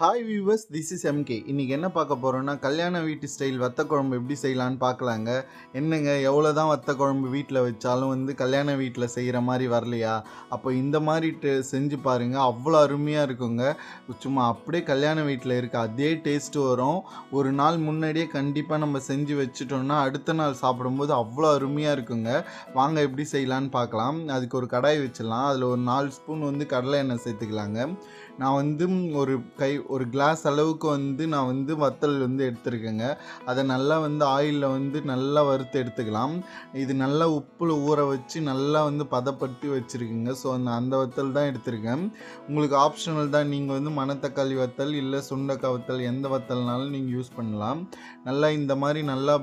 Hi viewers this is MK இன்றைக்கி என்ன பார்க்க போகிறோன்னா கல்யாண வீட்டு ஸ்டைல் வத்த குழம்பு எப்படி செய்யலான்னு பார்க்கலாங்க. என்னங்க எவ்வளோ தான் வத்த குழம்பு வீட்டில் வச்சாலும் வந்து கல்யாண வீட்டில் செய்கிற மாதிரி வரலையா? அப்போ இந்த மாதிரி செஞ்சு பாருங்கள் அவ்வளோ அருமையாக இருக்குங்க. சும்மா அப்படியே கல்யாண வீட்டில் இருக்க அதே டேஸ்ட்டு வரும். ஒரு நாள் முன்னாடியே கண்டிப்பாக நம்ம செஞ்சு வச்சுட்டோம்னா அடுத்த நாள் சாப்பிடும்போது அவ்வளோ அருமையாக இருக்குங்க. வாங்க எப்படி செய்யலான்னு பார்க்கலாம். அதுக்கு ஒரு கடாய் வச்சிடலாம். அதில் ஒரு நாலு ஸ்பூன் வந்து கடலை எண்ணெய் சேர்த்துக்கலாங்க. நான் வந்து ஒரு கை ஒரு கிளாஸ் அளவுக்கு வந்து நான் வந்து வத்தல் வந்து எடுத்துருக்கேங்க. அதை நல்லா வந்து ஆயிலில் வந்து நல்லா வறுத்து எடுத்துக்கலாம். இது நல்லா உப்பில் ஊற வச்சு நல்லா வந்து பதப்படுத்தி வச்சுருக்குங்க. ஸோ அந்த அந்த வத்தல் தான் எடுத்திருக்கேன். உங்களுக்கு ஆப்ஷனல் தான் நீங்கள் வந்து மணத்தக்காளி வத்தல் இல்லை சுண்டக்காய் வத்தல் எந்த வத்தல்னாலும் நீங்கள் யூஸ் பண்ணலாம். நல்லா இந்த மாதிரி நல்லா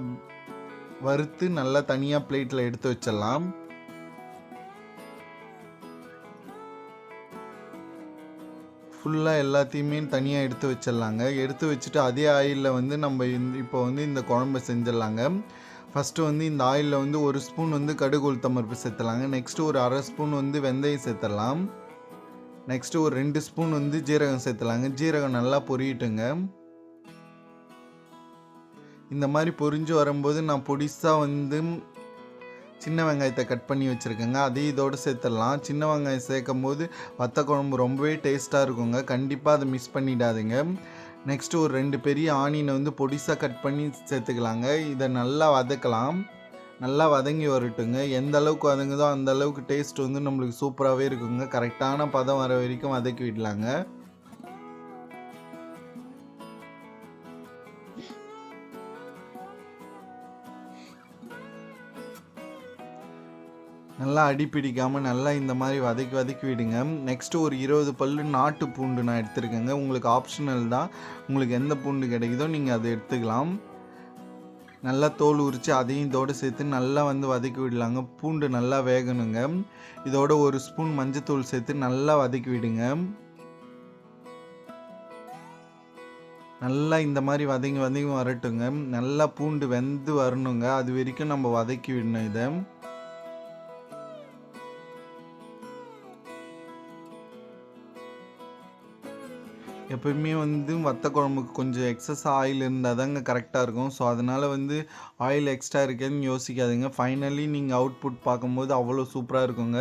வறுத்து நல்லா தனியாக பிளேட்டில் எடுத்து வச்சிடலாம். ஃபுல்லாக எல்லாத்தையுமே தனியாக எடுத்து வச்சிடலாங்க. எடுத்து வச்சுட்டு அதே ஆயிலில் வந்து நம்ம இப்போ வந்து இந்த குழம்பு செஞ்சிடலாங்க. ஃபஸ்ட்டு வந்து இந்த ஆயிலில் வந்து ஒரு ஸ்பூன் வந்து கடுகு உளுத்தம்பருப்பு சேர்த்துலாங்க நெக்ஸ்ட்டு ஒரு அரை ஸ்பூன் வந்து வெந்தயம் சேர்த்துடலாம். நெக்ஸ்ட்டு ஒரு ரெண்டு ஸ்பூன் வந்து ஜீரகம் சேர்த்துலாங்க ஜீரகம் நல்லா பொரியட்டுங்க. இந்த மாதிரி பொரிஞ்சு வரும்போது நான் பொடிசாக வந்து சின்ன வெங்காயத்தை கட் பண்ணி வச்சுருக்கேங்க. அதையும் இதோடு சேர்த்துடலாம். சின்ன வெங்காயம் சேர்க்கும் போது வத்த குழம்பு ரொம்பவே டேஸ்ட்டாக இருக்குங்க. கண்டிப்பாக அதை மிஸ் பண்ணிடாதீங்க. நெக்ஸ்ட்டு ஒரு ரெண்டு பெரிய ஆனியனை வந்து பொடிசாக கட் பண்ணி சேர்த்துக்கலாங்க. இதை நல்லா வதக்கலாம். நல்லா வதங்கி வரட்டுங்க. எந்த அளவுக்கு வதங்குதோ அந்த அளவுக்கு டேஸ்ட் வந்து நம்மளுக்கு சூப்பராகவே இருக்குங்க. கரெக்டான பதம் வர வரைக்கும் வதக்கி விடலாங்க. நல்லா அடி பிடிக்காமல் நல்லா இந்த மாதிரி வதக்கி வதக்கி விடுங்க. நெக்ஸ்ட்டு ஒரு இருபது பல்லு நாட்டு பூண்டு நான் எடுத்துருக்கேங்க. உங்களுக்கு ஆப்ஷனல் தான். உங்களுக்கு எந்த பூண்டு கிடைக்குதோ நீங்கள் அதை எடுத்துக்கலாம். நல்லா தோல் உரித்து அதையும் இதோடு சேர்த்து நல்லா வந்து வதக்கி விடலாங்க. பூண்டு நல்லா வேகணுங்க. இதோட ஒரு ஸ்பூன் மஞ்சத்தூள் சேர்த்து நல்லா வதக்கி விடுங்க. நல்லா இந்த மாதிரி வதங்கி வதங்கி வரட்டுங்க. நல்லா பூண்டு வெந்து வரணுங்க. அது வரைக்கும் நம்ம வதக்கி விடணும் இதை. எப்பயுமே வந்து வத்த குழம்புக்கு கொஞ்சம் எக்ஸஸ் ஆயில் இருந்தால் தாங்க கரெக்டாக இருக்கும். ஸோ அதனால் வந்து ஆயில் எக்ஸ்ட்ரா இருக்கேன்னு யோசிக்காதுங்க. ஃபைனலி நீங்கள் அவுட்புட் பார்க்கும்போது அவ்வளோ சூப்பராக இருக்குங்க.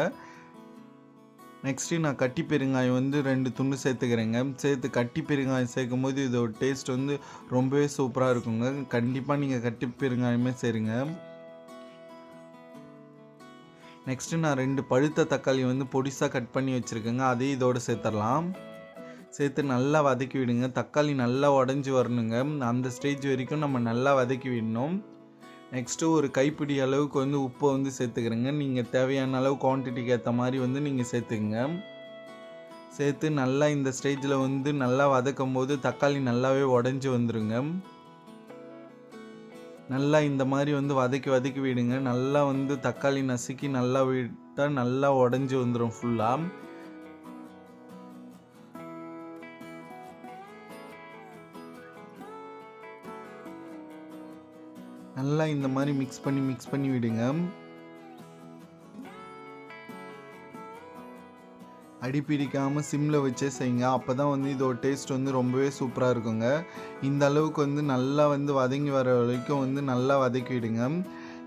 நெக்ஸ்ட்டு நான் கட்டி பெருங்காயம் வந்து ரெண்டு துண்டு சேர்த்துக்கிறேங்க. சேர்த்து கட்டி பெருங்காயம் சேர்க்கும் போது இதோட டேஸ்ட் வந்து ரொம்பவே சூப்பராக இருக்குங்க. கண்டிப்பாக நீங்கள் கட்டி பெருங்காயமே சேருங்க. நெக்ஸ்ட்டு நான் ரெண்டு பழுத்த தக்காளி வந்து பொடிசாக கட் பண்ணி வச்சுருக்கேங்க. அதையும் இதோடு சேர்த்துடலாம். சேர்த்து நல்லா வதக்கி விடுங்க. தக்காளி நல்லா உடஞ்சி வரணுங்க. அந்த ஸ்டேஜ் வரைக்கும் நம்ம நல்லா வதக்கி விடணும். நெக்ஸ்ட்டு ஒரு கைப்பிடி அளவுக்கு வந்து உப்பை வந்து சேர்த்துக்கிறேங்க. நீங்கள் தேவையான அளவு குவான்டிட்டிக்கு ஏற்ற மாதிரி வந்து நீங்கள் சேர்த்துக்குங்க. சேர்த்து நல்லா இந்த ஸ்டேஜில் வந்து நல்லா வதக்கும் போது தக்காளி நல்லாவே உடஞ்சி வந்துருங்க. நல்லா இந்த மாதிரி வந்து வதக்கி வதக்கி விடுங்க. நல்லா வந்து தக்காளி நசுக்கி நல்லா விட்டால் நல்லா உடஞ்சி வந்துடும் ஃபுல்லாக நல்லா இந்த மாதிரி மிக்ஸ் பண்ணி மிக்ஸ் பண்ணி விடுங்க. அடி பிடிக்காமல் சிம்மில் வச்சே செய்யுங்க. அப்போ தான் வந்து இதோட டேஸ்ட் வந்து ரொம்பவே சூப்பராக இருக்குங்க. இந்த அளவுக்கு வந்து நல்லா வந்து வதங்கி வர வரைக்கும் வந்து நல்லா வதக்கிவிடுங்க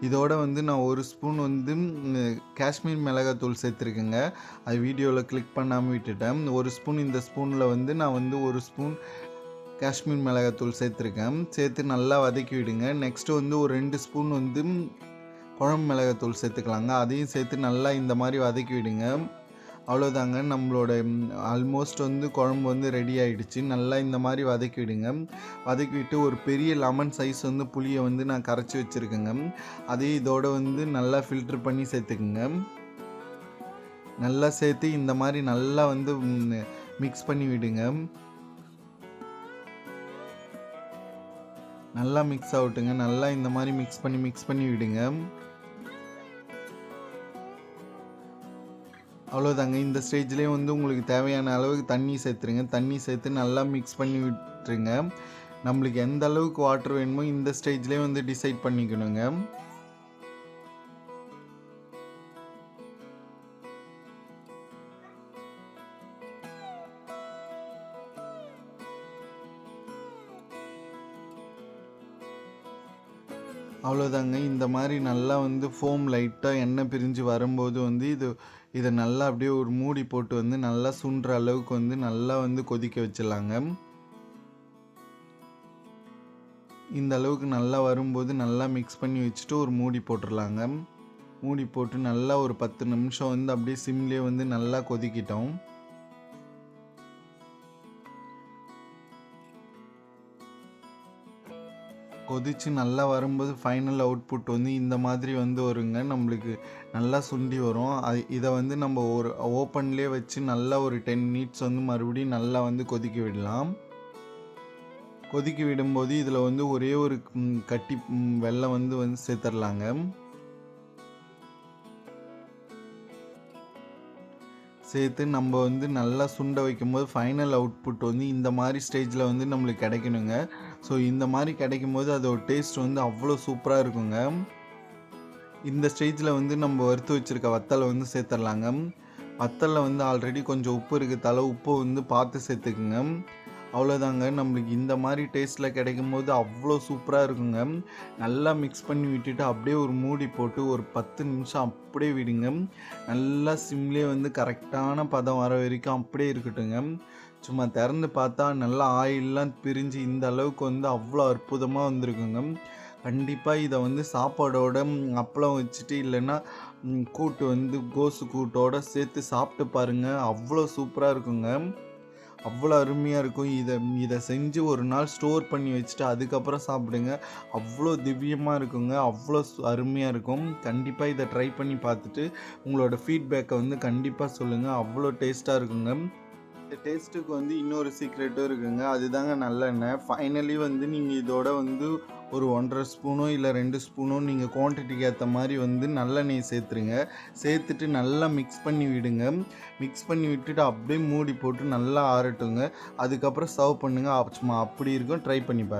இதோட வந்து நான் ஒரு ஸ்பூன் வந்து காஷ்மீர் மிளகாத்தூள் சேர்த்துருக்கேங்க. அது வீடியோவில் கிளிக் பண்ணாமல் விட்டுட்டேன். ஒரு ஸ்பூன் இந்த ஸ்பூனில் வந்து நான் வந்து ஒரு ஸ்பூன் காஷ்மீர் மிளகாத்தூள் சேர்த்துருக்கேன். சேர்த்து நல்லா வதக்கி விடுங்க. நெக்ஸ்ட்டு வந்து ஒரு ரெண்டு ஸ்பூன் வந்து குழம்பு மிளகாத்தூள் சேர்த்துக்கலாங்க. அதையும் சேர்த்து நல்லா இந்த மாதிரி வதக்கி விடுங்க. அவ்வளோதாங்க நம்மளோட ஆல்மோஸ்ட் வந்து குழம்பு வந்து ரெடி ஆகிடுச்சு நல்லா இந்த மாதிரி வதக்கி விடுங்க. வதக்கி விட்டு ஒரு பெரிய லெமன் சைஸ் வந்து புளியை வந்து நான் கரைச்சி வச்சுருக்கேங்க. அதையும் இதோடு வந்து நல்லா ஃபில்டர் பண்ணி சேர்த்துக்குங்க. நல்லா சேர்த்து இந்த மாதிரி நல்லா வந்து மிக்ஸ் பண்ணி விடுங்க. நல்லா மிக்ஸ் ஆகட்டுங்க. நல்லா இந்த மாதிரி மிக்ஸ் பண்ணி மிக்ஸ் பண்ணி விடுங்க. அவ்வளோதாங்க இந்த ஸ்டேஜ்லேயே வந்து உங்களுக்கு தேவையான அளவுக்கு தண்ணி சேர்த்துருங்க. தண்ணி சேர்த்து நல்லா மிக்ஸ் பண்ணி விட்டுருங்க. நம்மளுக்கு எந்த அளவுக்கு வாட்டர் வேணுமோ இந்த ஸ்டேஜ்லேயே வந்து டிசைட் பண்ணிக்கணுங்க. அவ்வளோதாங்க இந்த மாதிரி நல்லா வந்து ஃபோம் லைட்டாக எண்ணெய் பிரிஞ்சு வரும்போது வந்து இது இதை நல்லா அப்படியே ஒரு மூடி போட்டு வந்து நல்லா சுண்டுற அளவுக்கு வந்து நல்லா வந்து கொதிக்க வச்சிடலாங்க. இந்த அளவுக்கு நல்லா வரும்போது நல்லா மிக்ஸ் பண்ணி வச்சுட்டு ஒரு மூடி போட்டுடலாங்க. மூடி போட்டு நல்லா ஒரு பத்து நிமிஷம் வந்து அப்படியே சிம்லேயே வந்து நல்லா கொதிக்கிட்டோம். கொதித்து நல்லா வரும்போது ஃபைனல் அவுட்புட் வந்து இந்த மாதிரி வந்து வருங்க. நம்மளுக்கு நல்லா சுண்டி வரும். அது இதை வந்து நம்ம ஒரு ஓப்பன்லேயே வச்சு நல்லா ஒரு டென் மினிட்ஸ் வந்து மறுபடியும் நல்லா வந்து கொதிக்க விடலாம். கொதிக்க விடும்போது இதில் வந்து ஒரே ஒரு கட்டி வெள்ளம் வந்து வந்து சேர்த்துடலாங்க. சேர்த்து நம்ம வந்து நல்லா சுண்ட வைக்கும்போது ஃபைனல் அவுட்புட் வந்து இந்த மாதிரி ஸ்டேஜில் வந்து நம்மளுக்கு கிடைக்கணுங்க. ஸோ இந்த மாதிரி கிடைக்கும் போது அதோட டேஸ்ட் வந்து அவ்வளோ சூப்பராக இருக்குங்க. இந்த ஸ்டேஜில் வந்து நம்ம வறுத்து வச்சுருக்க வத்தலை வந்து சேர்த்துடலாங்க. வத்தலில் வந்து ஆல்ரெடி கொஞ்சம் உப்பு இருக்கிறதால உப்பை வந்து பார்த்து சேர்த்துக்குங்க. அவ்வளோதாங்க நம்மளுக்கு இந்த மாதிரி டேஸ்ட்டில் கிடைக்கும் போது அவ்வளோ சூப்பராக இருக்குங்க. நல்லா மிக்ஸ் பண்ணி விட்டுட்டு அப்படியே ஒரு மூடி போட்டு ஒரு பத்து நிமிஷம் அப்படியே விடுங்க. நல்லா சிம்லேயே வந்து கரெக்டான பதம் வர வரைக்கும் அப்படியே இருக்கட்டுங்க. சும்மா திறந்து பார்த்தா நல்லா ஆயிலெலாம் பிரிஞ்சு இந்த அளவுக்கு வந்து அவ்வளோ அற்புதமாக வந்திருக்குங்க. கண்டிப்பாக இதை வந்து சாப்பாடோட அப்பளம் வச்சுட்டு இல்லைன்னா கூட்டு வந்து கோசு கூட்டோட சேர்த்து சாப்பிட்டு பாருங்கள் அவ்வளோ சூப்பராக இருக்குங்க. அவ்வளோ அருமையாக இருக்கும். இதை இதை செஞ்சு ஒரு நாள் ஸ்டோர் பண்ணி வச்சுட்டு அதுக்கப்புறம் சாப்பிடுங்க. அவ்வளோ திவ்யமாக இருக்குங்க. அவ்வளோ சு- அருமையாக இருக்கும். கண்டிப்பாக இதை ட்ரை பண்ணி பார்த்துட்டு உங்களோட ஃபீட்பேக்கை வந்து கண்டிப்பாக சொல்லுங்கள் அவ்வளோ டேஸ்ட்டாக இருக்குங்க. இந்த டேஸ்ட்டுக்கு வந்து இன்னொரு சீக்ரெட்டும் இருக்குங்க. அதுதாங்க நல்லெண்ணெய் ஃபைனலி வந்து நீங்கள் இதோட வந்து ஒரு ஒன்றரை ஸ்பூனோ இல்லை ரெண்டு ஸ்பூனோ நீங்கள் குவான்டிட்டிக்கு ஏற்ற மாதிரி வந்து நல்லெண்ணெய் சேர்த்துருங்க. சேர்த்துட்டு நல்லா மிக்ஸ் பண்ணி விடுங்க. மிக்ஸ் பண்ணி விட்டுட்டு அப்படியே மூடி போட்டு நல்லா ஆறட்டுங்க. அதுக்கப்புறம் சர்வ் பண்ணுங்கள் சும்மா அப்படி இருக்கும். ட்ரை பண்ணி பாருங்கள்